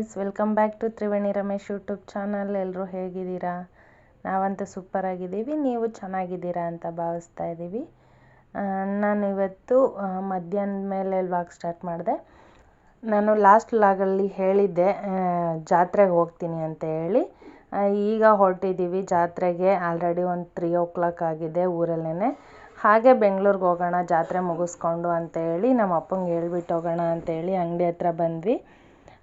Guys welcome back to Triveni Ramesh YouTube channel ಎಲ್ಲರೂ ಹೇಗಿದ್ದೀರಾ? ನಾವಂತೂ ಸೂಪರ್ ಆಗಿದ್ದೀವಿ. ನೀವು ಚೆನ್ನಾಗಿದ್ದೀರಾ ಅಂತ ಭಾವಿಸ್ತಾ ಇದ್ದೀವಿ. ನಾನು ಇವತ್ತು ಮಧ್ಯಾಹ್ನದ ಮೇಲೆ ವ್ಲಾಗ್ ಸ್ಟಾರ್ಟ್ ಮಾಡಿದೆ. ನಾನು ಲಾಸ್ಟ್ ಲಾಗಲ್ಲಿ ಹೇಳಿದ್ದೆ ಜಾತ್ರೆಗೆ ಹೋಗ್ತೀನಿ ಅಂತ ಹೇಳಿ. ಈಗ ಹೊರಟಿದ್ದೀವಿ ಜಾತ್ರೆಗೆ. ಆಲ್ರೆಡಿ ಒಂದು ತ್ರೀ ಓ ಕ್ಲಾಕ್ ಆಗಿದೆ ಊರಲ್ಲೇ ಹಾಗೆ ಬೆಂಗಳೂರಿಗೆ ಹೋಗೋಣ, ಜಾತ್ರೆ ಮುಗಿಸ್ಕೊಂಡು ಅಂತ ಹೇಳಿ ನಮ್ಮ ಅಪ್ಪಂಗೆ ಹೇಳ್ಬಿಟ್ಟು ಹೋಗೋಣ ಅಂತ ಹೇಳಿ ಅಂಗಡಿ ಹತ್ರ ಬಂದ್ವಿ.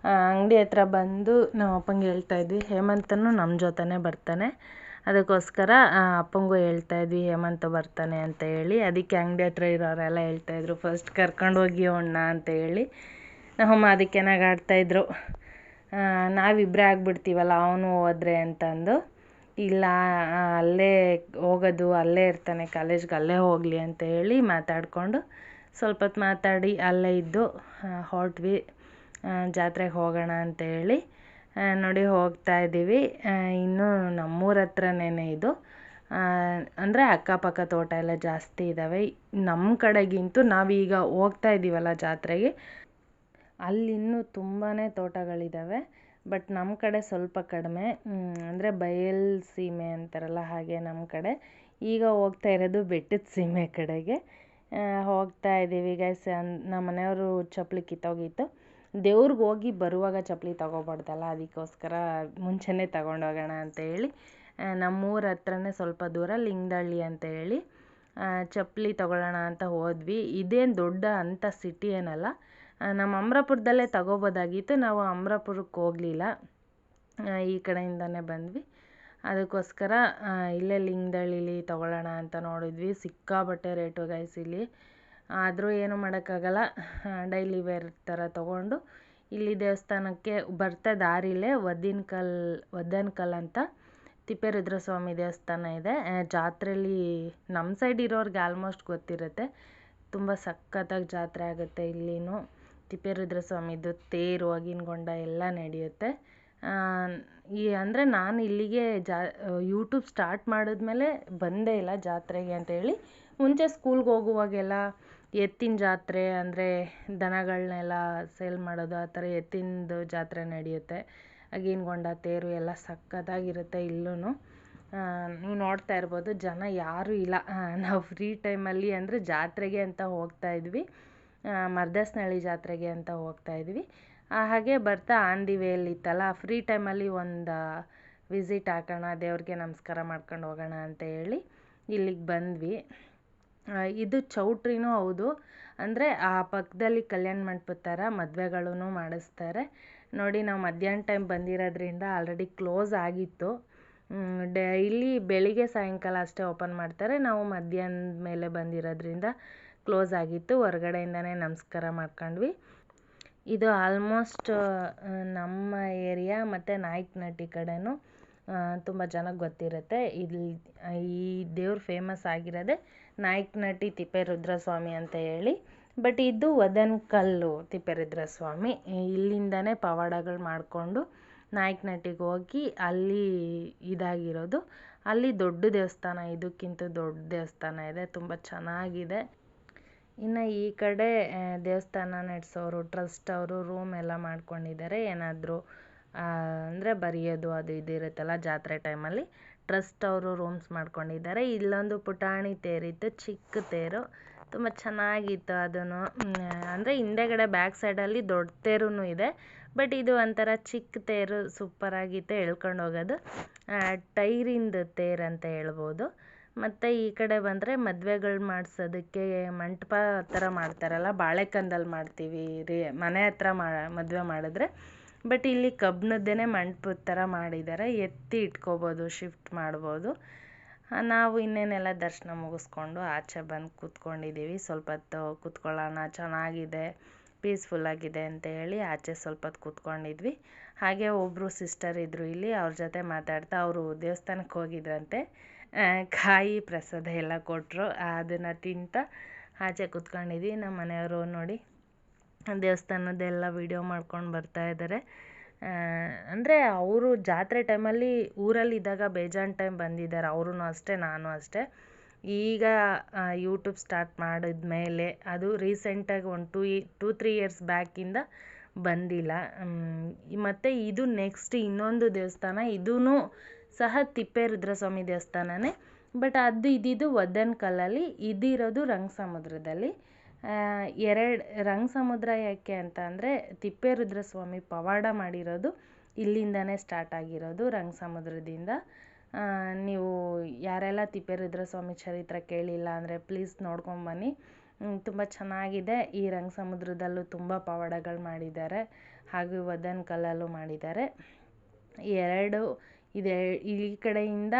ಅಂಗಡಿ ಹತ್ರ ಬಂದು ನಮ್ಮ ಅಪ್ಪಂಗೆ ಹೇಳ್ತಾ ಇದ್ವಿ, ಹೇಮಂತನು ನಮ್ಮ ಜೊತೆನೇ ಬರ್ತಾನೆ. ಅದಕ್ಕೋಸ್ಕರ ಅಪ್ಪಂಗೂ ಹೇಳ್ತಾ ಇದ್ವಿ, ಹೇಮಂತ ಬರ್ತಾನೆ ಅಂತ ಹೇಳಿ. ಅದಕ್ಕೆ ಅಂಗಡಿ ಹತ್ರ ಇರೋರೆಲ್ಲ ಹೇಳ್ತಾಯಿದ್ರು ಫಸ್ಟ್ ಕರ್ಕೊಂಡು ಹೋಗಿ ಅಣ್ಣ ಅಂತ ಹೇಳಿ. ನಮ್ಮ ಅದಕ್ಕೆ ನಗಾಡ್ತಾಯಿದ್ರು ನಾವಿಬ್ಬರೇ ಆಗ್ಬಿಡ್ತೀವಲ್ಲ, ಅವನು ಹೋದ್ರೆ ಅಂತಂದು. ಇಲ್ಲ ಅಲ್ಲೇ ಹೋಗೋದು, ಅಲ್ಲೇ ಇರ್ತಾನೆ, ಕಾಲೇಜ್ಗೆ ಅಲ್ಲೇ ಹೋಗಲಿ ಅಂತ ಹೇಳಿ ಮಾತಾಡಿಕೊಂಡು, ಸ್ವಲ್ಪ ಹೊತ್ತು ಮಾತಾಡಿ, ಅಲ್ಲೇ ಇದ್ದು ಹೊರಟ್ವಿ. ಜಾತ್ರೆಗೆ ಹೋಗೋಣ ಅಂತ ಹೇಳಿ ನೋಡಿ ಹೋಗ್ತಾ ಇದ್ದೀವಿ ಇನ್ನೂ ನಮ್ಮೂರ ಹತ್ರನೇ ಇದು. ಅಂದರೆ ಅಕ್ಕಪಕ್ಕ ತೋಟ ಎಲ್ಲ ಜಾಸ್ತಿ ಇದ್ದಾವೆ ನಮ್ಮ ಕಡೆಗಿಂತೂ ನಾವೀಗ ಹೋಗ್ತಾ ಇದ್ದೀವಲ್ಲ ಜಾತ್ರೆಗೆ. ಅಲ್ಲಿ ಇನ್ನೂ ತುಂಬಾ ತೋಟಗಳಿದ್ದಾವೆ ಬಟ್ ನಮ್ಮ ಕಡೆ ಸ್ವಲ್ಪ ಕಡಿಮೆ. ಅಂದರೆ ಬಯಲು ಸೀಮೆ ಅಂತಾರಲ್ಲ ಹಾಗೆ ನಮ್ಮ ಕಡೆ. ಈಗ ಹೋಗ್ತಾ ಇರೋದು ಬೆಟ್ಟದ ಸೀಮೆ ಕಡೆಗೆ. ಹೋಗ್ತಾ ಇದ್ದೀವಿ ಗೈಸ್ ನಮ್ಮ ಮನೆಯವರು ಚಪ್ಪಲಿ ಕಿತ್ತೋಗಿತ್ತು. ದೇವ್ರಿಗೆ ಹೋಗಿ ಬರುವಾಗ ಚಪ್ಪಲಿ ತಗೋಬಾರ್ದಲ್ಲ, ಅದಕ್ಕೋಸ್ಕರ ಮುಂಚೆನೇ ತಗೊಂಡೋಗೋಣ ಅಂತ ಹೇಳಿ ನಮ್ಮೂರ ಹತ್ರನೇ ಸ್ವಲ್ಪ ದೂರ ಲಿಂಗದಳ್ಳಿ ಅಂತ ಹೇಳಿ ಚಪ್ಪಲಿ ತಗೊಳ್ಳೋಣ ಅಂತ ಹೋದ್ವಿ. ಇದೇನು ದೊಡ್ಡ ಅಂಥ ಸಿಟಿ ಏನಲ್ಲ ನಮ್ಮ ಅಮರಾಪುರದಲ್ಲೇ ತಗೋಬೋದಾಗಿತ್ತು. ನಾವು ಅಮರಾಪುರಕ್ಕೆ ಹೋಗಲಿಲ್ಲ. ಈ ಕಡೆಯಿಂದನೇ ಬಂದ್ವಿ. ಅದಕ್ಕೋಸ್ಕರ ಇಲ್ಲೇ ಲಿಂಗದಳ್ಳಿಲಿ ತಗೊಳ್ಳೋಣ ಅಂತ ನೋಡಿದ್ವಿ. ಸಿಕ್ಕಾಪಟ್ಟೆ ರೇಟು ಗೈಸ್ ಇಲ್ಲಿ. ಆದರೂ ಏನು ಮಾಡೋಕ್ಕಾಗಲ್ಲ. ಡೈಲಿ ವೇರ್ ಥರ ತೊಗೊಂಡು ಇಲ್ಲಿ ದೇವಸ್ಥಾನಕ್ಕೆ ಬರ್ತಾ ದಾರಿಲೇ ಒದ್ದಿನ ಕಲ್ ಒದ್ದನ ಕಲ್ ಅಂತ ತಿಪ್ಪೇರುದ್ರಸ್ವಾಮಿ ದೇವಸ್ಥಾನ ಇದೆ. ಜಾತ್ರೆಯಲ್ಲಿ ನಮ್ಮ ಸೈಡ್ ಇರೋರಿಗೆ ಆಲ್ಮೋಸ್ಟ್ ಗೊತ್ತಿರುತ್ತೆ. ತುಂಬ ಸಖತ್ತಾಗಿ ಜಾತ್ರೆ ಆಗುತ್ತೆ ಇಲ್ಲಿನೂ. ತಿಪ್ಪೇರುದ್ರಸ್ವಾಮಿದು ತೇರು ಅಗಿನಗೊಂಡ ಎಲ್ಲ ನಡೆಯುತ್ತೆ. ಈ ಅಂದರೆ ನಾನು ಇಲ್ಲಿಗೆ ಜಾ ಯೂಟ್ಯೂಬ್ ಸ್ಟಾರ್ಟ್ ಮಾಡಿದ್ಮೇಲೆ ಬಂದೇ ಇಲ್ಲ ಜಾತ್ರೆಗೆ ಅಂತೇಳಿ ಮುಂಚೆ ಸ್ಕೂಲ್ಗೆ ಹೋಗುವಾಗೆಲ್ಲ ಎತ್ತಿನ ಜಾತ್ರೆ ಅಂದರೆ ದನಗಳನ್ನೆಲ್ಲ ಸೇಲ್ ಮಾಡೋದು, ಆ ಥರ ಎತ್ತಿನದು ಜಾತ್ರೆ ನಡೆಯುತ್ತೆ. ಅಗಿನಗೊಂಡ ತೇರು ಎಲ್ಲ ಸಖತ್ತಾಗಿರುತ್ತೆ ಇಲ್ಲೂ ನೀವು ನೋಡ್ತಾ ಇರ್ಬೋದು, ಜನ ಯಾರೂ ಇಲ್ಲ. ನಾವು ಫ್ರೀ ಟೈಮಲ್ಲಿ ಅಂದರೆ ಜಾತ್ರೆಗೆ ಅಂತ ಹೋಗ್ತಾ ಇದ್ವಿ. ಮರ್ದಸ್ನಳ್ಳಿ ಜಾತ್ರೆಗೆ ಅಂತ ಹೋಗ್ತಾ ಇದ್ವಿ. ಹಾಗೆ ಬರ್ತಾ ಆನ್ ದಿ ವೇಲಿ ಇತ್ತಲ್ಲ ಫ್ರೀ ಟೈಮಲ್ಲಿ ಒಂದು ವಿಸಿಟ್ ಹಾಕೋಣ, ದೇವ್ರಿಗೆ ನಮಸ್ಕಾರ ಮಾಡ್ಕೊಂಡು ಹೋಗೋಣ ಅಂತ ಹೇಳಿ ಇಲ್ಲಿಗೆ ಬಂದ್ವಿ. ಇದು ಚೌಟ್ರಿನೂ ಹೌದು. ಅಂದರೆ ಆ ಪಕ್ಕದಲ್ಲಿ ಕಲ್ಯಾಣ ಮಂಟಪದ ಥರ ಮದುವೆಗಳೂ ಮಾಡಿಸ್ತಾರೆ. ನೋಡಿ, ನಾವು ಮಧ್ಯಾಹ್ನ ಟೈಮ್ ಬಂದಿರೋದ್ರಿಂದ ಆಲ್ರೆಡಿ ಕ್ಲೋಸ್ ಆಗಿತ್ತು. ಡೈಲಿ ಬೆಳಿಗ್ಗೆ ಸಾಯಂಕಾಲ ಅಷ್ಟೇ ಓಪನ್ ಮಾಡ್ತಾರೆ. ನಾವು ಮಧ್ಯಾಹ್ನದ ಮೇಲೆ ಬಂದಿರೋದ್ರಿಂದ ಕ್ಲೋಸ್ ಆಗಿತ್ತು. ಹೊರಗಡೆಯಿಂದನೇ ನಮಸ್ಕಾರ ಮಾಡ್ಕೊಂಡ್ವಿ. ಇದು ಆಲ್ಮೋಸ್ಟ್ ನಮ್ಮ ಏರಿಯಾ ಮತ್ತು ನಾಯಕನಹಟ್ಟಿ ಕಡೆನೂ ತುಂಬ ಜನಕ್ಕೆ ಗೊತ್ತಿರುತ್ತೆ. ಇಲ್ಲಿ ಈ ದೇವ್ರು ಫೇಮಸ್ ಆಗಿರೋದೇ ನಾಯಕನಹಟ್ಟಿ ತಿಪ್ಪೇರುದ್ರಸ್ವಾಮಿ ಅಂತ ಹೇಳಿ. ಬಟ್ ಇದು ವದನ್ಕಲ್ಲು ತಿಪ್ಪೇರುದ್ರಸ್ವಾಮಿ. ಇಲ್ಲಿಂದನೇ ಪವಾಡಗಳು ಮಾಡಿಕೊಂಡು ನಾಯಕನಹಟ್ಟಿಗೆ ಹೋಗಿ ಅಲ್ಲಿ ಇದಾಗಿರೋದು. ಅಲ್ಲಿ ದೊಡ್ಡ ದೇವಸ್ಥಾನ, ಇದಕ್ಕಿಂತ ದೊಡ್ಡ ದೇವಸ್ಥಾನ ಇದೆ. ತುಂಬ ಚೆನ್ನಾಗಿದೆ. ಇನ್ನು ಈ ಕಡೆ ದೇವಸ್ಥಾನ ನಡೆಸೋರು ಟ್ರಸ್ಟ್ ಅವರು ರೂಮ್ ಎಲ್ಲ ಮಾಡ್ಕೊಂಡಿದ್ದಾರೆ. ಏನಾದರೂ ಅಂದರೆ ಬರೆಯೋದು ಅದು ಇದು ಇರುತ್ತಲ್ಲ ಜಾತ್ರೆ ಟೈಮಲ್ಲಿ ಟ್ರಸ್ಟ್ ಅವರು ರೂಮ್ಸ್ ಮಾಡ್ಕೊಂಡಿದ್ದಾರೆ. ಇಲ್ಲೊಂದು ಪುಟಾಣಿ ತೇರಿತ್ತು, ಚಿಕ್ಕ ತೇರು. ತುಂಬ ಚೆನ್ನಾಗಿತ್ತು ಅದನ್ನು ಅಂದರೆ ಹಿಂದೆಗಡೆ ಬ್ಯಾಕ್ ಸೈಡಲ್ಲಿ ದೊಡ್ಡ ತೇರೂ ಇದೆ. ಬಟ್ ಇದು ಒಂಥರ ಚಿಕ್ಕ ತೇರು ಸೂಪರಾಗಿತ್ತು ಎಳ್ಕೊಂಡು ಹೋಗೋದು. ಟೈರಿಂದ ತೇರು ಅಂತ ಹೇಳ್ಬೋದು. ಮತ್ತು ಈ ಕಡೆ ಬಂದರೆ ಮದುವೆಗಳು ಮಾಡಿಸೋದಕ್ಕೆ ಮಂಟಪ ಥರ ಮಾಡ್ತಾರಲ್ಲ ಬಾಳೆಕಂದಲ್ಲಿ ಮಾಡ್ತೀವಿ ರೀ, ಮನೆ ಹತ್ರ ಮಾ, ಮದುವೆ ಮಾಡಿದ್ರೆ. ಬಟ್ ಇಲ್ಲಿ ಕಬ್ಬಿಣದ್ದೇನೆ ಮಂಟಪದ ಥರ ಮಾಡಿದ್ದಾರೆ. ಎತ್ತಿ ಇಟ್ಕೋಬೋದು, ಶಿಫ್ಟ್ ಮಾಡ್ಬೋದು. ನಾವು ಇನ್ನೇನೆಲ್ಲ ದರ್ಶನ ಮುಗಿಸ್ಕೊಂಡು ಆಚೆ ಬಂದು ಕೂತ್ಕೊಂಡಿದ್ದೀವಿ. ಸ್ವಲ್ಪ ಹೊತ್ತು ಕೂತ್ಕೊಳ್ಳೋಣ, ಚೆನ್ನಾಗಿದೆ ಪೀಸ್ಫುಲ್ಲಾಗಿದೆ ಅಂತ ಹೇಳಿ ಆಚೆ ಸ್ವಲ್ಪ ಹೊತ್ತು ಕೂತ್ಕೊಂಡಿದ್ವಿ. ಹಾಗೆ ಒಬ್ಬರು ಸಿಸ್ಟರ್ ಇದ್ದರು ಇಲ್ಲಿ, ಅವ್ರ ಜೊತೆ ಮಾತಾಡ್ತಾ ಅವರು ದೇವಸ್ಥಾನಕ್ಕೆ ಹೋಗಿದ್ರಂತೆ. ಕಾಯಿ ಪ್ರಸಾದ ಎಲ್ಲ ಕೊಟ್ಟರು ಅದನ್ನು ತಿಂತಾ ಆಚೆ ಕೂತ್ಕೊಂಡಿದ್ವಿ. ನಮ್ಮ ಮನೆಯವರು ನೋಡಿ ದೇವಸ್ಥಾನದ್ದೆಲ್ಲ ವೀಡಿಯೋ ಮಾಡ್ಕೊಂಡು ಬರ್ತಾ ಇದ್ದಾರೆ ಅಂದರೆ ಅವರು ಜಾತ್ರೆ ಟೈಮಲ್ಲಿ ಊರಲ್ಲಿದ್ದಾಗ ಬೇಜಾನ್ ಟೈಮ್ ಬಂದಿದ್ದಾರೆ ಅವರೂ ಅಷ್ಟೇ, ನಾನು ಅಷ್ಟೇ. ಈಗ ಯೂಟ್ಯೂಬ್ ಸ್ಟಾರ್ಟ್ ಮಾಡಿದ ಮೇಲೆ ಅದು ರೀಸೆಂಟಾಗಿ ಒಂದು ಟೂ ಟೂ ತ್ರೀ ಇಯರ್ಸ್ ಬ್ಯಾಕಿಂದ ಬಂದಿಲ್ಲ. ಮತ್ತು ಇದು ನೆಕ್ಸ್ಟ್ ಇನ್ನೊಂದು ದೇವಸ್ಥಾನ. ಇದೂ ಸಹ ತಿಪ್ಪೇರುದ್ರಸ್ವಾಮಿ ದೇವಸ್ಥಾನನೇ. ಬಟ್ ಅದು ಇದ್ದಿದ್ದು ಒದ್ದನ ಕಲ್ಲಲ್ಲಿ ಇದಿರೋದು ರಂಗ ಸಮುದ್ರದಲ್ಲಿ ಎರಡು ರಂಗ್ ಸಮುದ್ರ ಯಾಕೆ ಅಂತ ಅಂದರೆ ತಿಪ್ಪೇರುದ್ರಸ್ವಾಮಿ ಪವಾಡ ಮಾಡಿರೋದು ಇಲ್ಲಿಂದನೇ ಸ್ಟಾರ್ಟ್ ಆಗಿರೋದು ರಂಗ್ ಸಮುದ್ರದಿಂದ ನೀವು ಯಾರೆಲ್ಲ ತಿಪ್ಪೇರುದ್ರಸ್ವಾಮಿ ಚರಿತ್ರೆ ಕೇಳಿಲ್ಲ ಅಂದರೆ ಪ್ಲೀಸ್ ನೋಡ್ಕೊಂಬನ್ನಿ ತುಂಬ ಚೆನ್ನಾಗಿದೆ ಈ ರಂಗ್ ಸಮುದ್ರದಲ್ಲೂ ತುಂಬ ಪವಾಡಗಳು ಮಾಡಿದ್ದಾರೆ ಹಾಗೂ ವದನ್ ಕಲ್ಲಲ್ಲೂ ಮಾಡಿದ್ದಾರೆ. ಎರಡು ಇದೆ ಈ ಕಡೆಯಿಂದ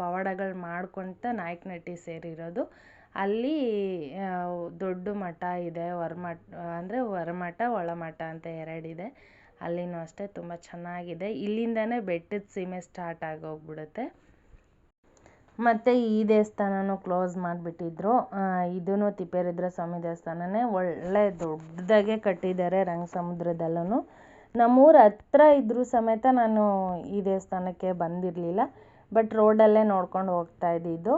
ಪವಾಡಗಳು ಮಾಡ್ಕೊತ ನಾಯಕನಹಟ್ಟಿ ಸೇರಿರೋದು. ಅಲ್ಲಿ ದೊಡ್ಡ ಮಠ ಇದೆ ಹೊರಮಠ ಅಂದರೆ ಹೊರಮಠ ಒಳಮಠ ಅಂತ ಎರಡಿದೆ. ಅಲ್ಲಿನೂ ಅಷ್ಟೇ ತುಂಬ ಚೆನ್ನಾಗಿದೆ. ಇಲ್ಲಿಂದನೇ ಬೆಟ್ಟದ ಸೀಮೆ ಸ್ಟಾರ್ಟ್ ಆಗೋಗ್ಬಿಡುತ್ತೆ. ಮತ್ತು ಈ ದೇವಸ್ಥಾನನೂ ಕ್ಲೋಸ್ ಮಾಡಿಬಿಟ್ಟಿದ್ರು. ಇದೂ ತಿಪ್ಪೇರುದ್ರ ಸ್ವಾಮಿ ದೇವಸ್ಥಾನನೇ. ಒಳ್ಳೆ ದೊಡ್ಡದಾಗೆ ಕಟ್ಟಿದ್ದಾರೆ ರಂಗ ಸಮುದ್ರದಲ್ಲೂ ನಮ್ಮೂರ ಹತ್ರ ಇದ್ದರೂ ಸಮೇತ ನಾನು ಈ ದೇವಸ್ಥಾನಕ್ಕೆ ಬಂದಿರಲಿಲ್ಲ. ಬಟ್ ರೋಡಲ್ಲೇ ನೋಡ್ಕೊಂಡು ಹೋಗ್ತಾ ಇದ್ದಿದ್ದು.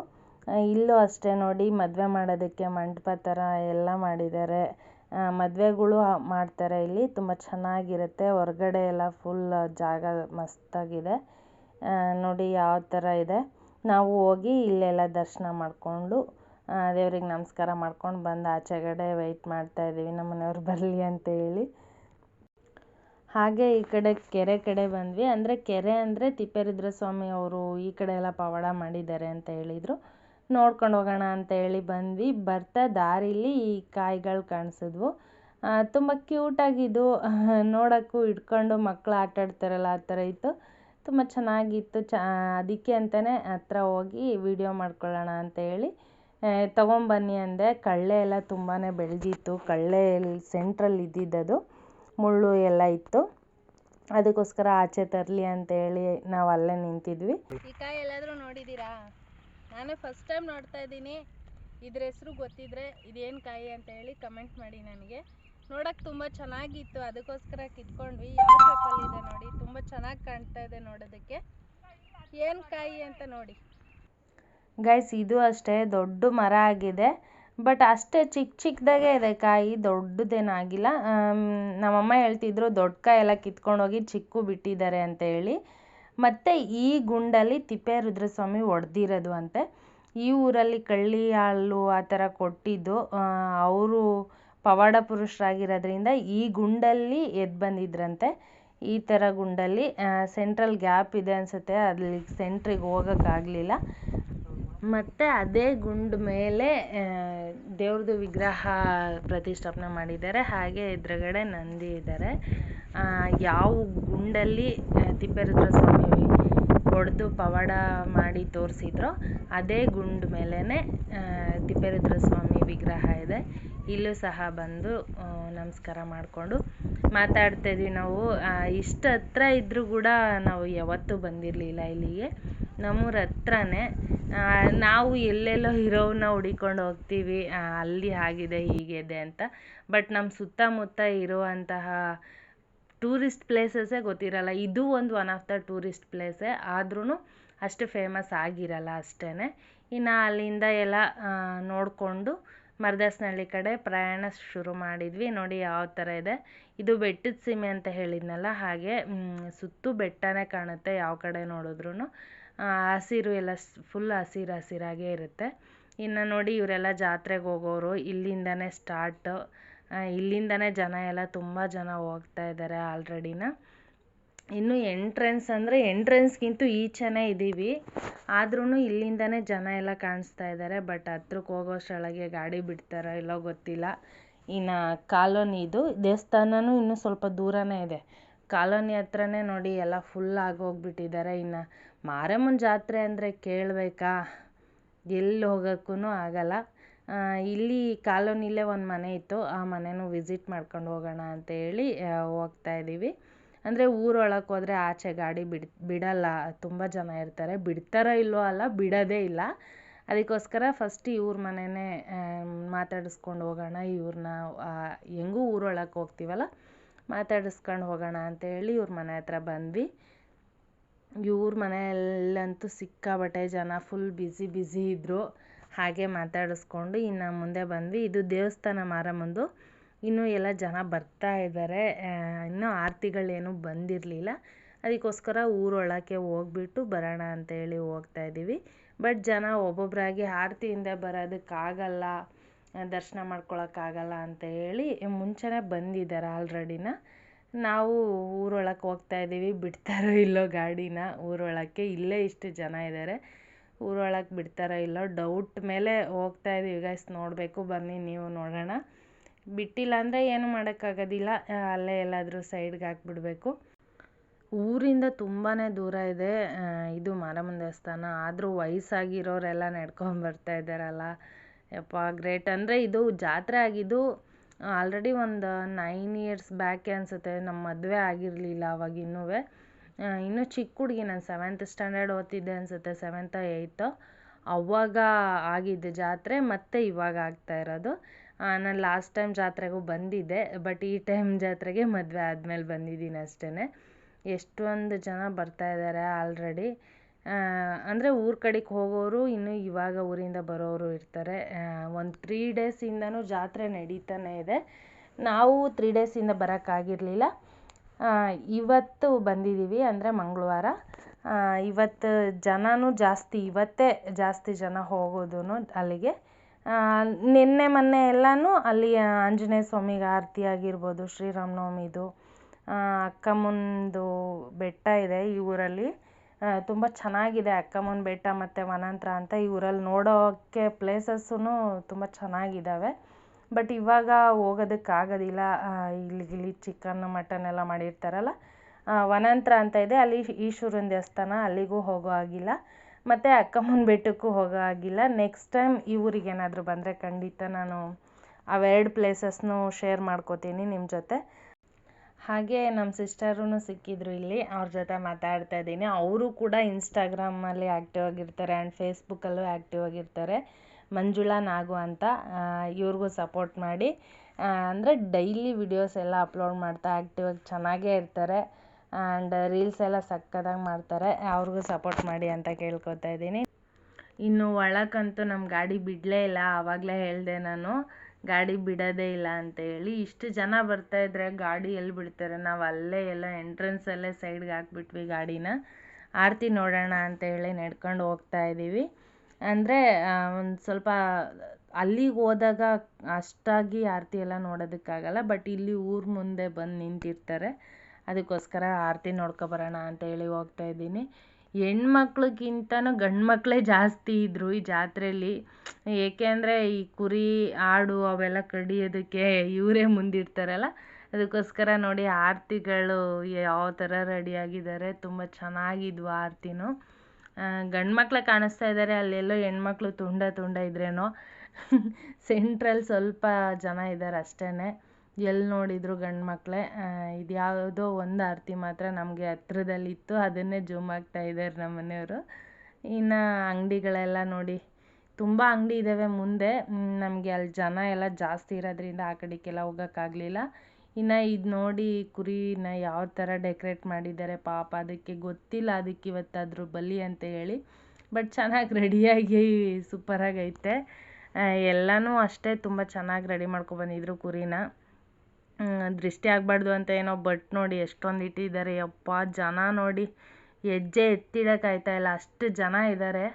ಇಲ್ಲೂ ಅಷ್ಟೇ ನೋಡಿ ಮದುವೆ ಮಾಡೋದಕ್ಕೆ ಮಂಟಪ ಥರ ಎಲ್ಲ ಮಾಡಿದ್ದಾರೆ. ಮದುವೆಗಳು ಮಾಡ್ತಾರೆ ಇಲ್ಲಿ. ತುಂಬ ಚೆನ್ನಾಗಿರುತ್ತೆ. ಹೊರಗಡೆ ಎಲ್ಲ ಫುಲ್ ಜಾಗ ಮಸ್ತಾಗಿದೆ. ನೋಡಿ ಯಾವ ಥರ ಇದೆ. ನಾವು ಹೋಗಿ ಇಲ್ಲೆಲ್ಲ ದರ್ಶನ ಮಾಡಿಕೊಂಡು ದೇವ್ರಿಗೆ ನಮಸ್ಕಾರ ಮಾಡ್ಕೊಂಡು ಬಂದು ಆಚೆಗಡೆ ವೆಯ್ಟ್ ಮಾಡ್ತಾ ಇದ್ದೀವಿ. ನಮ್ಮ ಮನೆಯವ್ರು ಬರಲಿ ಅಂತ ಹೇಳಿ. ಹಾಗೆ ಈ ಕಡೆ ಕೆರೆ ಕಡೆ ಬಂದ್ವಿ. ಅಂದರೆ ಕೆರೆ ಅಂದರೆ ತಿಪ್ಪೇರುದ್ರ ಸ್ವಾಮಿ ಅವರು ಈ ಕಡೆ ಎಲ್ಲ ಪವಾಡ ಮಾಡಿದ್ದಾರೆ ಅಂತ ಹೇಳಿದರು. ನೋಡ್ಕೊಂಡು ಹೋಗೋಣ ಅಂತ ಹೇಳಿ ಬಂದ್ವಿ. ಬರ್ತಾ ದಾರಿಲಿ ಈ ಕಾಯಿಗಳು ಕಾಣಿಸಿದ್ವು. ತುಂಬ ಕ್ಯೂಟಾಗಿದ್ದು ನೋಡೋಕ್ಕೂ ಇಟ್ಕೊಂಡು ಮಕ್ಕಳು ಆಟ ಆಡ್ತಾರಲ್ಲ ಆ ಥರ ಇತ್ತು. ತುಂಬ ಚೆನ್ನಾಗಿತ್ತು. ಚ ಅದಕ್ಕೆ ಅಂತಲೇ ಹತ್ರ ಹೋಗಿ ವೀಡಿಯೋ ಮಾಡ್ಕೊಳ್ಳೋಣ ಅಂತ ಹೇಳಿ ತೊಗೊಂಬನ್ನಿ ಅಂದೆ. ಕಳ್ಳೆ ಎಲ್ಲ ತುಂಬಾ ಬೆಳೆದಿತ್ತು. ಕಳ್ಳೆ ಸೆಂಟ್ರಲ್ಲಿ ಇದ್ದಿದ್ದದು ಮುಳ್ಳು ಎಲ್ಲ ಇತ್ತು. ಅದಕ್ಕೋಸ್ಕರ ಆಚೆ ತರಲಿ ಅಂತ ಹೇಳಿ ನಾವು ಅಲ್ಲೇ ನಿಂತಿದ್ವಿ. ಈ ಕಾಯಿ ಎಲ್ಲಾದರೂ ನೋಡಿದ್ದೀರಾ? ನಾನೇ ಫಸ್ಟ್ ಟೈಮ್ ನೋಡ್ತಾ ಇದ್ದೀನಿ. ಇದ್ರ ಹೆಸರು ಗೊತ್ತಿದ್ರೆ ಇದೇನು ಕಾಯಿ ಅಂತ ಹೇಳಿ ಕಮೆಂಟ್ ಮಾಡಿ ನನಗೆ. ನೋಡೋಕೆ ತುಂಬ ಚೆನ್ನಾಗಿತ್ತು. ಅದಕ್ಕೋಸ್ಕರ ಕಿತ್ಕೊಂಡ್ವಿ. ಯಾವ ಶೇಪಲ್ಲಿದೆ ನೋಡಿ. ತುಂಬ ಚೆನ್ನಾಗಿ ಕಾಣ್ತಾ ಇದೆ ನೋಡೋದಕ್ಕೆ. ಏನು ಕಾಯಿ ಅಂತ ನೋಡಿ. ಗೈಸ್ ಇದು ಅಷ್ಟೇ ದೊಡ್ಡ ಮರ ಆಗಿದೆ. ಬಟ್ ಅಷ್ಟೇ ಚಿಕ್ಕ ಚಿಕ್ಕದಾಗೆ ಇದೆ ಕಾಯಿ. ದೊಡ್ಡದೇನಾಗಿಲ್ಲ ನಮ್ಮಮ್ಮ ಹೇಳ್ತಿದ್ರು, ದೊಡ್ಡ ಕಾಯಿ ಎಲ್ಲ ಕಿತ್ಕೊಂಡೋಗಿ ಚಿಕ್ಕು ಬಿಟ್ಟಿದ್ದಾರೆ ಅಂತ ಹೇಳಿ. ಮತ್ತು ಈ ಗುಂಡಲ್ಲಿ ತಿಪ್ಪೇರುದ್ರಸ್ವಾಮಿ ಒಡೆದಿರೋದು ಅಂತೆ. ಈ ಊರಲ್ಲಿ ಕಳ್ಳಿ ಹಾಲು ಆ ಥರ ಕೊಟ್ಟಿದ್ದು ಅವರು ಪವಾಡ ಪುರುಷರಾಗಿರೋದ್ರಿಂದ ಈ ಗುಂಡಲ್ಲಿ ಎದ್ದು ಬಂದಿದ್ರಂತೆ. ಈ ಥರ ಗುಂಡಲ್ಲಿ ಸೆಂಟ್ರಲ್ ಗ್ಯಾಪ್ ಇದೆ ಅನಿಸುತ್ತೆ. ಅಲ್ಲಿ ಸೆಂಟ್ರಿಗೆ ಹೋಗೋಕ್ಕಾಗಲಿಲ್ಲ. ಮತ್ತು ಅದೇ ಗುಂಡ್ ಮೇಲೆ ದೇವ್ರದ್ದು ವಿಗ್ರಹ ಪ್ರತಿಷ್ಠಾಪನೆ ಮಾಡಿದ್ದಾರೆ. ಹಾಗೆ ಎದುರುಗಡೆ ನಂದಿ ಇದ್ದಾರೆ. ಯಾವ ಗುಂಡಲ್ಲಿ ತಿಪ್ಪೇರುದ್ರ ಸ್ವಾಮಿ ಹೊಡೆದು ಪವಾಡ ಮಾಡಿ ತೋರಿಸಿದ್ರೋ, ಅದೇ ಗುಂಡು ಮೇಲೇ ತಿಪ್ಪೇರುದ್ರ ಸ್ವಾಮಿ ವಿಗ್ರಹ ಇದೆ. ಇಲ್ಲೂ ಸಹ ಬಂದು ನಮಸ್ಕಾರ ಮಾಡಿಕೊಂಡು ಮಾತಾಡ್ತಾ ಇದ್ವಿ ನಾವು. ಇಷ್ಟು ಹತ್ರ ಇದ್ದರೂ ಕೂಡ ನಾವು ಯಾವತ್ತೂ ಬಂದಿರಲಿಲ್ಲ ಇಲ್ಲಿಗೆ. ನಮ್ಮೂರ ಹತ್ರನೇ ನಾವು ಎಲ್ಲೆಲ್ಲೋ ಇರೋವನ್ನ ಹುಡಿಕೊಂಡು ಹೋಗ್ತೀವಿ ಅಲ್ಲಿ ಆಗಿದೆ ಹೀಗಿದೆ ಅಂತ. ಬಟ್ ನಮ್ಮ ಸುತ್ತಮುತ್ತ ಇರುವಂತಹ ಟೂರಿಸ್ಟ್ ಪ್ಲೇಸಸ್ಸೇ ಗೊತ್ತಿರಲ್ಲ. ಇದು ಒಂದು ಒನ್ ಆಫ್ ದ ಟೂರಿಸ್ಟ್ ಪ್ಲೇಸೇ ಆದ್ರೂ ಅಷ್ಟು ಫೇಮಸ್ ಆಗಿರಲ್ಲ ಅಷ್ಟೇ ಇನ್ನು ಅಲ್ಲಿಂದ ಎಲ್ಲ ನೋಡಿಕೊಂಡು ಮರದಾಸನಹಳ್ಳಿ ಕಡೆ ಪ್ರಯಾಣ ಶುರು ಮಾಡಿದ್ವಿ. ನೋಡಿ ಯಾವ ಥರ ಇದೆ. ಇದು ಬೆಟ್ಟದ ಸೀಮೆ ಅಂತ ಹೇಳಿದ್ನಲ್ಲ, ಹಾಗೆ ಸುತ್ತು ಬೆಟ್ಟನೇ ಕಾಣುತ್ತೆ ಯಾವ ಕಡೆ ನೋಡಿದ್ರೂ ಹಸಿರು ಎಲ್ಲ ಫುಲ್ ಹಸಿರು ಹಸಿರಾಗೇ ಇರುತ್ತೆ. ಇನ್ನು ನೋಡಿ ಇವರೆಲ್ಲ ಜಾತ್ರೆಗೆ ಹೋಗೋರು, ಇಲ್ಲಿಂದನೇ ಸ್ಟಾರ್ಟ್ ಇಲ್ಲಿಂದನೇ ಜನ ಎಲ್ಲ ತುಂಬ ಜನ ಹೋಗ್ತಾ ಇದ್ದಾರೆ ಆಲ್ರೆಡಿನ ಇನ್ನು ಎಂಟ್ರೆನ್ಸ್ ಅಂದರೆ ಎಂಟ್ರೆನ್ಸ್ಗಿಂತ ಈಚೆನೇ ಇದ್ದೀವಿ ಆದ್ರೂ ಇಲ್ಲಿಂದನೇ ಜನ ಎಲ್ಲ ಕಾಣಿಸ್ತಾ ಇದ್ದಾರೆ ಬಟ್ ಹತ್ರಕ್ಕೆ ಹೋಗೋಷ್ಟರೊಳಗೆ ಗಾಡಿ ಬಿಡ್ತಾರೋ ಇಲ್ಲೋ ಗೊತ್ತಿಲ್ಲ. ಇನ್ನು ಕಾಲೋನಿ ಇದು, ದೇವಸ್ಥಾನನೂ ಇನ್ನೂ ಸ್ವಲ್ಪ ದೂರನೇ ಇದೆ. ಕಾಲೋನಿ ಹತ್ರನೇ ನೋಡಿ ಎಲ್ಲ ಫುಲ್ ಆಗೋಗ್ಬಿಟ್ಟಿದ್ದಾರೆ ಇನ್ನು ಮಾರಮ್ಮನ ಜಾತ್ರೆ ಅಂದರೆ ಕೇಳಬೇಕಾ? ಎಲ್ಲಿ ಹೋಗೋಕ್ಕೂ ಆಗಲ್ಲ. ಇಲ್ಲಿ ಕಾಲೋನಿಲೇ ಒಂದು ಮನೆ ಇತ್ತು. ಆ ಮನೆನೂ ವಿಸಿಟ್ ಮಾಡ್ಕೊಂಡು ಹೋಗೋಣ ಅಂತ ಹೇಳಿ ಹೋಗ್ತಾ ಇದ್ದೀವಿ ಅಂದರೆ ಊರೊಳಗೆ ಹೋದರೆ ಆಚೆ ಗಾಡಿ ಬಿಡ್, ಬಿಡಲ್ಲ. ತುಂಬ ಜನ ಇರ್ತಾರೆ. ಬಿಡ್ತಾರೋ ಇಲ್ವೋ ಅಲ್ಲ, ಬಿಡೋದೇ ಇಲ್ಲ. ಅದಕ್ಕೋಸ್ಕರ ಫಸ್ಟ್ ಇವ್ರ ಮನೆಯೇ ಮಾತಾಡಿಸ್ಕೊಂಡು ಹೋಗೋಣ. ಇವ್ರನ್ನ ಹೆಂಗೂ ಊರೊಳಕ್ಕೆ ಹೋಗ್ತೀವಲ್ಲ, ಮಾತಾಡಿಸ್ಕೊಂಡು ಹೋಗೋಣ ಅಂತ ಹೇಳಿ ಇವ್ರ ಮನೆ ಹತ್ರ ಬಂದ್ವಿ. ಇವ್ರ ಮನೆಯಲ್ಲಂತೂ ಸಿಕ್ಕಾಪಟ್ಟೆ ಜನ ಫುಲ್ ಬ್ಯುಸಿ ಬ್ಯುಸಿ ಇದ್ದರು ಹಾಗೆ ಮಾತಾಡಿಸ್ಕೊಂಡು ಇನ್ನು ಮುಂದೆ ಬಂದ್ವಿ. ಇದು ದೇವಸ್ಥಾನ ಮಾರಮ್ಮಂದು. ಇನ್ನೂ ಎಲ್ಲ ಜನ ಬರ್ತಾ ಇದ್ದಾರೆ ಇನ್ನೂ ಆರತಿಗಳೇನು ಬಂದಿರಲಿಲ್ಲ. ಅದಕ್ಕೋಸ್ಕರ ಊರೊಳಕ್ಕೆ ಹೋಗ್ಬಿಟ್ಟು ಬರೋಣ ಅಂತ ಹೇಳಿ ಹೋಗ್ತಾ ಇದ್ದೀವಿ ಬಟ್ ಜನ ಒಬ್ಬೊಬ್ಬರಾಗಿ ಆರತಿಯಿಂದ ಬರೋದಕ್ಕಾಗಲ್ಲ, ದರ್ಶನ ಮಾಡ್ಕೊಳಕ್ಕಾಗಲ್ಲ ಅಂತ ಹೇಳಿ ಮುಂಚೆನೇ ಬಂದಿದ್ದಾರೆ ಆಲ್ರೆಡಿನ. ನಾವು ಊರೊಳಕ್ಕೆ ಹೋಗ್ತಾ ಇದ್ದೀವಿ ಬಿಡ್ತಾರೋ ಇಲ್ಲೋ ಗಾಡಿನ ಊರೊಳಕ್ಕೆ. ಇಲ್ಲೇ ಇಷ್ಟು ಜನ ಇದ್ದಾರೆ ಊರೊಳಕ್ಕೆ ಬಿಡ್ತಾರೋ ಇಲ್ಲೋ ಡೌಟ್ ಮೇಲೆ ಹೋಗ್ತಾ ಇದ್ದೀವಿ ಗೈಸ್ ನೋಡಬೇಕು, ಬನ್ನಿ ನೀವು ನೋಡೋಣ. ಬಿಟ್ಟಿಲ್ಲ ಅಂದರೆ ಏನು ಮಾಡೋಕ್ಕಾಗೋದಿಲ್ಲ. ಅಲ್ಲೇ ಎಲ್ಲಾದರೂ ಸೈಡ್ಗೆ ಹಾಕ್ಬಿಡ್ಬೇಕು. ಊರಿಂದ ತುಂಬಾ ದೂರ ಇದೆ. ಇದು ಮಾರಮ್ಮನ ದೇವಸ್ಥಾನ. ಆದರೂ ವಯಸ್ಸಾಗಿರೋರೆಲ್ಲ ನಡ್ಕೊಂಡು ಬರ್ತಾ ಇದ್ದಾರಲ್ಲ. ಯಪ್ಪ ಗ್ರೇಟ್ ಅಂದರೆ ಇದು ಜಾತ್ರೆ ಆಗಿದ್ದು ಆಲ್ರೆಡಿ ಒಂದು ನೈನ್ ಇಯರ್ಸ್ ಬ್ಯಾಕೆ ಅನಿಸುತ್ತೆ ನಮ್ಮ ಮದುವೆ ಆಗಿರಲಿಲ್ಲ ಅವಾಗ ಇನ್ನೂ. ಇನ್ನೂ ಚಿಕ್ಕ ಹುಡುಗಿ ನಾನು ಸೆವೆಂತ್ ಸ್ಟ್ಯಾಂಡರ್ಡ್ ಓದ್ತಿದ್ದೆ ಅನಿಸುತ್ತೆ ಸೆವೆಂತೋ ಏಯ್ತೋ ಅವಾಗ ಆಗಿದ್ದು ಜಾತ್ರೆ, ಮತ್ತು ಇವಾಗ ಆಗ್ತಾ ಇರೋದು. ನಾನು ಲಾಸ್ಟ್ ಟೈಮ್ ಜಾತ್ರೆಗೂ ಬಂದಿದ್ದೆ ಬಟ್ ಈ ಟೈಮ್ ಜಾತ್ರೆಗೆ ಮದುವೆ ಆದಮೇಲೆ ಬಂದಿದ್ದೀನಿ ಅಷ್ಟೇ ಎಷ್ಟೊಂದು ಜನ ಬರ್ತಾ ಇದ್ದಾರೆ ಆಲ್ರೆಡಿ. ಅಂದರೆ ಊರ ಕಡೆಗೆ ಹೋಗೋರು ಇನ್ನು ಇವಾಗ ಊರಿಂದ ಬರೋರು ಇರ್ತಾರೆ. ಒಂದು ತ್ರೀ ಡೇಸಿಂದನೂ ಜಾತ್ರೆ ನಡೀತಾನೆ ಇದೆ. ನಾವು ತ್ರೀ ಡೇಸಿಂದ ಬರೋಕ್ಕಾಗಿರಲಿಲ್ಲ ಇವತ್ತು ಬಂದಿದ್ದೀವಿ ಅಂದರೆ ಮಂಗಳವಾರ. ಇವತ್ತು ಜನನೂ ಜಾಸ್ತಿ, ಇವತ್ತೇ ಜಾಸ್ತಿ ಜನ ಹೋಗೋದು ಅಲ್ಲಿಗೆ. ನಿನ್ನೆ ಮೊನ್ನೆ ಎಲ್ಲನೂ ಅಲ್ಲಿ ಆಂಜನೇಯ ಸ್ವಾಮಿಗೆ ಆರತಿ ಆಗಿರ್ಬೋದು ಶ್ರೀರಾಮನವಮಿದು ಅಕ್ಕಮ್ಮನದು ಬೆಟ್ಟ ಇದೆ ಈ ಊರಲ್ಲಿ. ತುಂಬ ಚೆನ್ನಾಗಿದೆ ಅಕ್ಕಮ್ಮನ ಬೆಟ್ಟ ಮತ್ತು ವನಾಂತರ ಅಂತ ಈ ಊರಲ್ಲಿ ನೋಡೋಕ್ಕೆ ಪ್ಲೇಸಸ್ಸೂ ತುಂಬ ಚೆನ್ನಾಗಿದ್ದಾವೆ ಬಟ್ ಇವಾಗ ಹೋಗೋದಕ್ಕೆ ಆಗೋದಿಲ್ಲ ಇಲ್ಲಿ ಗಿಲಿ ಚಿಕನ್, ಮಟನ್ ಎಲ್ಲ ಮಾಡಿರ್ತಾರಲ್ಲ. ವನಾಂತರ ಅಂತ ಇದೆ. ಅಲ್ಲಿ ಈಶ್ವರನ ದೇವಸ್ಥಾನ ಅಲ್ಲಿಗೂ ಹೋಗೋ ಆಗಿಲ್ಲ ಮತ್ತು ಅಕ್ಕಮ್ಮನ ಬೆಟ್ಟಕ್ಕೂ ಹೋಗೋ ಆಗಿಲ್ಲ ನೆಕ್ಸ್ಟ್ ಟೈಮ್ ಈ ಊರಿಗೆ ಏನಾದರೂ ಬಂದರೆ ಖಂಡಿತ ನಾನು ಅವೆರಡು ಪ್ಲೇಸಸ್ನೂ ಶೇರ್ ಮಾಡ್ಕೋತೀನಿ ನಿಮ್ಮ ಜೊತೆ. ಹಾಗೆ ನಮ್ಮ ಸಿಸ್ಟರೂ ಸಿಕ್ಕಿದ್ರು ಇಲ್ಲಿ, ಅವ್ರ ಜೊತೆ ಮಾತಾಡ್ತಾ ಇದ್ದೀನಿ. ಅವರು ಕೂಡ ಇನ್ಸ್ಟಾಗ್ರಾಮಲ್ಲಿ ಆ್ಯಕ್ಟಿವ್ ಆಗಿರ್ತಾರೆ ಆ್ಯಂಡ್ ಫೇಸ್ಬುಕ್ಕಲ್ಲೂ ಆ್ಯಕ್ಟಿವ್ ಆಗಿರ್ತಾರೆ. ಮಂಜುಳಾ, ನಾಗು ಅಂತ ಇವ್ರಿಗೂ ಸಪೋರ್ಟ್ ಮಾಡಿ ಅಂದರೆ ಡೈಲಿ ವಿಡಿಯೋಸ್ ಎಲ್ಲ ಅಪ್ಲೋಡ್ ಮಾಡ್ತಾ ಆ್ಯಕ್ಟಿವ್ ಆಗಿ ಚೆನ್ನಾಗೇ ಇರ್ತಾರೆ. ಆ್ಯಂಡ್ ರೀಲ್ಸ್ ಎಲ್ಲ ಸಕ್ಕತ್ತಾಗಿ ಮಾಡ್ತಾರೆ. ಅವ್ರಿಗೂ ಸಪೋರ್ಟ್ ಮಾಡಿ ಅಂತ ಕೇಳ್ಕೊತಾ ಇದ್ದೀನಿ. ಇನ್ನು ಒಳಕ್ಕಂತೂ ನಮ್ಮ ಗಾಡಿ ಬಿಡಲೇ ಇಲ್ಲ, ಆವಾಗಲೇ ಹೇಳಿದೆ ನಾನು. ಗಾಡಿ ಬಿಡೋದೇ ಇಲ್ಲ ಅಂತ ಹೇಳಿ ಇಷ್ಟು ಜನ ಬರ್ತಾ ಇದ್ರೆ ಗಾಡಿ ಎಲ್ಲಿ ಬಿಡ್ತಾರೆ? ನಾವು ಅಲ್ಲೇ ಎಲ್ಲ ಎಂಟ್ರೆನ್ಸಲ್ಲೇ ಸೈಡ್ಗೆ ಹಾಕ್ಬಿಟ್ವಿ ಗಾಡಿನ. ಆರತಿ ನೋಡೋಣ ಅಂತ ಹೇಳಿ ನಡ್ಕೊಂಡು ಹೋಗ್ತಾ ಇದ್ದೀವಿ ಅಂದರೆ ಒಂದು ಸ್ವಲ್ಪ ಅಲ್ಲಿಗೆ ಹೋದಾಗ ಅಷ್ಟಾಗಿ ಆರತಿ ಎಲ್ಲ ನೋಡೋದಕ್ಕಾಗಲ್ಲ ಬಟ್ ಇಲ್ಲಿ ಊರ ಮುಂದೆ ಬಂದು ನಿಂತಿರ್ತಾರೆ. ಅದಕ್ಕೋಸ್ಕರ ಆರತಿ ನೋಡ್ಕೊಬರೋಣ ಅಂತ ಹೇಳಿ ಹೋಗ್ತಾ ಇದ್ದೀನಿ. ಹೆಣ್ಮಕ್ಳಿಗಿಂತನೂ ಗಂಡು ಮಕ್ಕಳೇ ಜಾಸ್ತಿ ಇದ್ದರು ಈ ಜಾತ್ರೆಯಲ್ಲಿ ಏಕೆ ಅಂದರೆ ಈ ಕುರಿ, ಆಡು ಅವೆಲ್ಲ ಕಡಿಯೋದಕ್ಕೆ ಇವರೇ ಮುಂದಿರ್ತಾರಲ್ಲ. ಅದಕ್ಕೋಸ್ಕರ ನೋಡಿ ಆರತಿಗಳು ಯಾವ ಥರ ರೆಡಿಯಾಗಿದ್ದಾರೆ ತುಂಬ ಚೆನ್ನಾಗಿದ್ವು ಆರತಿನೂ. ಗಂಡು ಮಕ್ಕಳೇ ಕಾಣಿಸ್ತಾ ಇದ್ದಾರೆ ಅಲ್ಲೆಲ್ಲೋ ಹೆಣ್ಮಕ್ಳು ತುಂಡ ತುಂಡ ಇದ್ರೇನೋ. ಸೆಂಟ್ರಲ್ಲಿ ಸ್ವಲ್ಪ ಜನ ಇದ್ದಾರೆ ಅಷ್ಟೇ ಎಲ್ಲಿ ನೋಡಿದರೂ ಗಂಡು ಮಕ್ಕಳೇ ಇದು ಯಾವುದೋ ಒಂದು ಆರತಿ ಮಾತ್ರ ನಮಗೆ ಹತ್ರದಲ್ಲಿತ್ತು, ಅದನ್ನೇ ಜೂಮ್ ಆಗ್ತಾ ಇದ್ದಾರೆ ನಮ್ಮ ಮನೆಯವರು. ಇನ್ನು ಅಂಗಡಿಗಳೆಲ್ಲ ನೋಡಿ, ತುಂಬ ಅಂಗಡಿ ಇದ್ದಾವೆ ಮುಂದೆ ನಮಗೆ ಅಲ್ಲಿ ಜನ ಎಲ್ಲ ಜಾಸ್ತಿ ಇರೋದ್ರಿಂದ ಆ ಕಡೆಗೆಲ್ಲ ಹೋಗೋಕ್ಕಾಗಲಿಲ್ಲ. ಇನ್ನು ಇದು ನೋಡಿ ಕುರಿನ ಯಾವ ಥರ ಡೆಕೋರೇಟ್ ಮಾಡಿದ್ದಾರೆ, ಪಾಪ ಅದಕ್ಕೆ ಗೊತ್ತಿಲ್ಲ ಅದಕ್ಕೆ ಇವತ್ತಾದರೂ ಬಲಿ ಅಂತ ಹೇಳಿ. ಬಟ್ ಚೆನ್ನಾಗಿ ರೆಡಿಯಾಗಿ ಸೂಪರಾಗೈತೆ. ಎಲ್ಲನೂ ಅಷ್ಟೇ ತುಂಬ ಚೆನ್ನಾಗಿ ರೆಡಿ ಮಾಡ್ಕೊಬಂದಿದ್ರು ಕುರಿನ. ದೃಷ್ಟಿ ಆಗಬಾರ್ದು ಅಂತ ಏನೋ ಬಟ್ ನೋಡಿ ಎಷ್ಟೊಂದು ಇಟ್ಟಿದ್ದಾರೆ. ಯಪ್ಪ, ಜನ ನೋಡಿ ಹೆಜ್ಜೆ ಎತ್ತಿಡೋಕ್ಕಾಯ್ತಾ ಇಲ್ಲ. ಅಷ್ಟು ಜನ ಇದ್ದಾರೆ.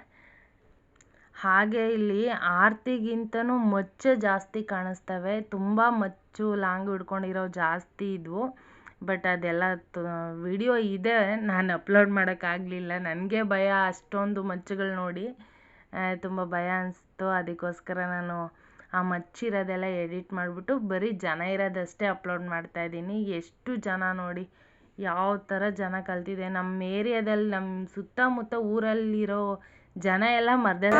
ಹಾಗೆ ಇಲ್ಲಿ ಆರತಿಗಿಂತನೂ ಮಚ್ಚು ಜಾಸ್ತಿ ಕಾಣಿಸ್ತವೆ. ತುಂಬ ಮಚ್ಚು ಲಾಂಗ್ ಹಿಡ್ಕೊಂಡಿರೋ ಜಾಸ್ತಿ ಇದ್ವು. ಬಟ್ ಅದೆಲ್ಲ ವಿಡಿಯೋ ಇದೆ. ನಾನು ಅಪ್ಲೋಡ್ ಮಾಡೋಕ್ಕಾಗಲಿಲ್ಲ ನನಗೆ ಭಯ ಅಷ್ಟೊಂದು ಮಚ್ಚುಗಳು ನೋಡಿ. ತುಂಬ ಭಯ ಅನಿಸ್ತು. ಅದಕ್ಕೋಸ್ಕರ ನಾನು ಆ ಮಚ್ಚಿರೋದೆಲ್ಲ ಎಡಿಟ್ ಮಾಡಿಬಿಟ್ಟು ಬರೀ ಜನ ಇರೋದಷ್ಟೇ ಅಪ್ಲೋಡ್ ಮಾಡ್ತಾ ಇದ್ದೀನಿ. ಎಷ್ಟು ಜನ ನೋಡಿ ಯಾವ ಥರ ಜನ ಕಲ್ತಿದೆ. ನಮ್ಮ ಏರಿಯಾದಲ್ಲಿ ನಮ್ಮ ಸುತ್ತಮುತ್ತ ಊರಲ್ಲಿರೋ ಜನ ಎಲ್ಲ ಮರ್ದೇ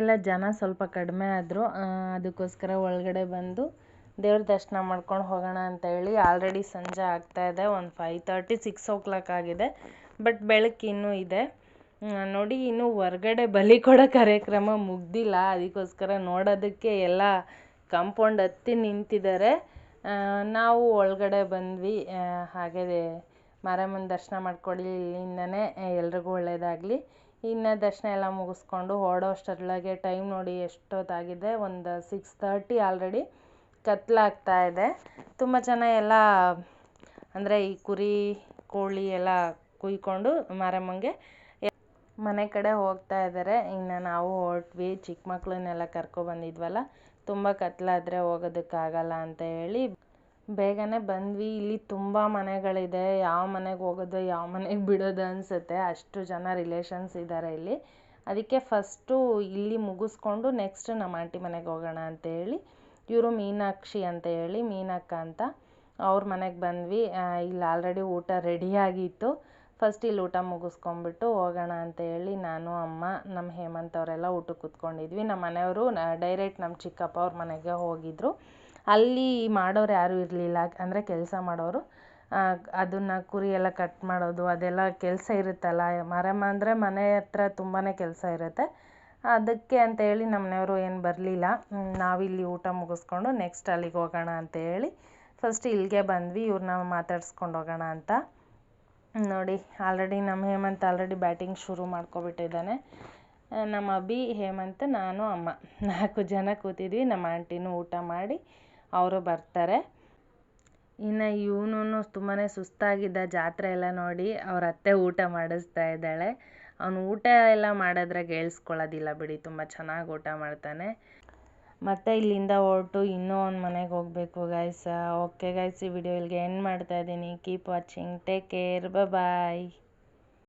ಎಲ್ಲ ಜನ ಸ್ವಲ್ಪ ಕಡಿಮೆ ಆದರು ಅದಕ್ಕೋಸ್ಕರ ಒಳಗಡೆ ಬಂದು ದೇವ್ರ ದರ್ಶನ ಮಾಡ್ಕೊಂಡು ಹೋಗೋಣ ಅಂತ ಹೇಳಿ ಆಲ್ರೆಡಿ ಸಂಜೆ ಆಗ್ತಾ ಇದೆ, ಒಂದು five thirty six o'clock ಆಗಿದೆ. ಬಟ್ ಬೆಳಕು ಇನ್ನೂ ಇದೆ. ನೋಡಿ, ಇನ್ನೂ ಹೊರ್ಗಡೆ ಬಲಿ ಕೊಡೋ ಕಾರ್ಯಕ್ರಮ ಮುಗ್ದಿಲ್ಲ. ಅದಕ್ಕೋಸ್ಕರ ನೋಡೋದಕ್ಕೆ ಎಲ್ಲ ಕಾಂಪೌಂಡ್ ಹತ್ತಿ ನಿಂತಿದ್ದಾರೆ. ನಾವು ಒಳಗಡೆ ಬಂದ್ವಿ. ಹಾಗೆ ಮಾರಮ್ಮನ ದರ್ಶನ ಮಾಡ್ಕೊಳ್ಳಿ ಇಲ್ಲಿಂದನೇ ಎಲ್ರಿಗೂ ಒಳ್ಳೆಯದಾಗಲಿ ಇನ್ನು ದರ್ಶನ ಎಲ್ಲ ಮುಗಿಸ್ಕೊಂಡು ಹೊರಡೋ ಅಷ್ಟರೊಳಗೆ ಟೈಮ್ ನೋಡಿ ಎಷ್ಟೊತ್ತಾಗಿದೆ? ಒಂದು ಸಿಕ್ಸ್ ತರ್ಟಿ ಆಲ್ರೆಡಿ ಕತ್ತಲಾಗ್ತಾ ಇದೆ. ತುಂಬ ಜನ ಎಲ್ಲ, ಅಂದರೆ ಈ ಕುರಿ, ಕೋಳಿ ಎಲ್ಲ ಕುಯ್ಕೊಂಡು ಮಾರಮ್ಮಂಗೆ ಮನೆ ಕಡೆ ಹೋಗ್ತಾ ಇದ್ದಾರೆ ಇನ್ನು ನಾವು ಹೊರಟ್ವಿ. ಚಿಕ್ಕ ಮಕ್ಕಳನ್ನೆಲ್ಲ ಕರ್ಕೊಬಂದಿದ್ವಲ್ಲ ತುಂಬ ಕತ್ಲಾದರೆ ಹೋಗೋದಕ್ಕಾಗಲ್ಲ ಅಂತ ಹೇಳಿ ಬೇಗನೆ ಬಂದ್ವಿ. ಇಲ್ಲಿ ತುಂಬ ಮನೆಗಳಿದೆ. ಯಾವ ಮನೆಗೆ ಹೋಗೋದು, ಯಾವ ಮನೆಗೆ ಬಿಡೋದು ಅನಿಸುತ್ತೆ. ಅಷ್ಟು ಜನ ರಿಲೇಷನ್ಸ್ ಇದ್ದಾರೆ ಇಲ್ಲಿ. ಅದಕ್ಕೆ ಫಸ್ಟು ಇಲ್ಲಿ ಮುಗಿಸ್ಕೊಂಡು ನೆಕ್ಸ್ಟ್ ನಮ್ಮ ಆಂಟಿ ಮನೆಗೆ ಹೋಗೋಣ ಅಂತ ಹೇಳಿ, ಇವರು ಮೀನಾಕ್ಷಿ ಅಂತ ಹೇಳಿ, ಮೀನಕ್ಕ ಅಂತ ಅವ್ರ ಮನೆಗೆ ಬಂದ್ವಿ. ಇಲ್ಲಿ ಆಲ್ರೆಡಿ ಊಟ ರೆಡಿಯಾಗಿತ್ತು ಫಸ್ಟ್ ಇಲ್ಲಿ ಊಟ ಮುಗಿಸ್ಕೊಂಡ್ಬಿಟ್ಟು ಹೋಗೋಣ ಅಂತ ಹೇಳಿ ನಾನು, ಅಮ್ಮ, ನಮ್ಮ ಹೇಮಂತ್ ಅವರೆಲ್ಲ ಊಟಕ್ಕೆ ಕೂತ್ಕೊಂಡಿದ್ವಿ. ನಮ್ಮ ಮನೆಯವರು ಡೈರೆಕ್ಟ್ ನಮ್ಮ ಚಿಕ್ಕಪ್ಪ ಅವ್ರ ಮನೆಗೆ ಹೋಗಿದ್ರು. ಅಲ್ಲಿ ಮಾಡೋರು ಯಾರೂ ಇರಲಿಲ್ಲ. ಅಂದರೆ ಕೆಲಸ ಮಾಡೋರು. ಅದನ್ನು ಕುರಿ ಎಲ್ಲ ಕಟ್ ಮಾಡೋದು, ಅದೆಲ್ಲ ಕೆಲಸ ಇರುತ್ತಲ್ಲ. ಮಾರಮ್ಮ ಅಂದರೆ ಮನೆ ಹತ್ರ ತುಂಬಾ ಕೆಲಸ ಇರುತ್ತೆ. ಅದಕ್ಕೆ ಅಂತ ಹೇಳಿ ನಮ್ಮ ಮನೆಯವರು ಏನು ಬರಲಿಲ್ಲ. ನಾವಿಲ್ಲಿ ಊಟ ಮುಗಿಸ್ಕೊಂಡು ನೆಕ್ಸ್ಟ್ ಅಲ್ಲಿಗೆ ಹೋಗೋಣ ಅಂತ ಹೇಳಿ ಫಸ್ಟ್ ಇಲ್ಲಿಗೆ ಬಂದ್ವಿ. ಇವ್ರನ್ನ ಮಾತಾಡ್ಸ್ಕೊಂಡು ಹೋಗೋಣ ಅಂತ. ನೋಡಿ ಆಲ್ರೆಡಿ ನಮ್ಮ ಹೇಮಂತ್ ಆಲ್ರೆಡಿ ಬ್ಯಾಟಿಂಗ್ ಶುರು ಮಾಡ್ಕೊಬಿಟ್ಟಿದ್ದಾನೆ. ನಮ್ಮ ಅಭಿ, ಹೇಮಂತ್, ನಾನು, ಅಮ್ಮ. ನಾಲ್ಕು ಜನ ಕೂತಿದ್ವಿ. ನಮ್ಮ ಆಂಟಿನೂ ಊಟ ಮಾಡಿ. ಅವರು ಬರ್ತಾರೆ. ಇನ್ನು ಇವನು ತುಂಬಾ ಸುಸ್ತಾಗಿದ್ದ ಜಾತ್ರೆ ಎಲ್ಲ ನೋಡಿ ಅವ್ರ ಅತ್ತೆ ಊಟ ಮಾಡಿಸ್ತಾ ಇದ್ದಾಳೆ. ಅವನು ಊಟ ಎಲ್ಲ ಮಾಡಿದ್ರೆ ಕೇಳಿಸ್ಕೊಳ್ಳೋದಿಲ್ಲ ಬಿಡಿ, ತುಂಬ ಚೆನ್ನಾಗಿ ಊಟ ಮಾಡ್ತಾನೆ. ಮತ್ತು ಇಲ್ಲಿಂದ ಹೊರಟು ಇನ್ನೂ ಒಂದು ಮನೆಗೆ ಹೋಗಬೇಕು ಗಾಯ್ಸ ಓಕೆ ಗಾಯ್ಸ್ ಈ ವಿಡಿಯೋ ಇಲ್ಲಿಗೆ ಎಂಡ್ ಮಾಡ್ತಾ ಇದ್ದೀನಿ. Keep watching take care bye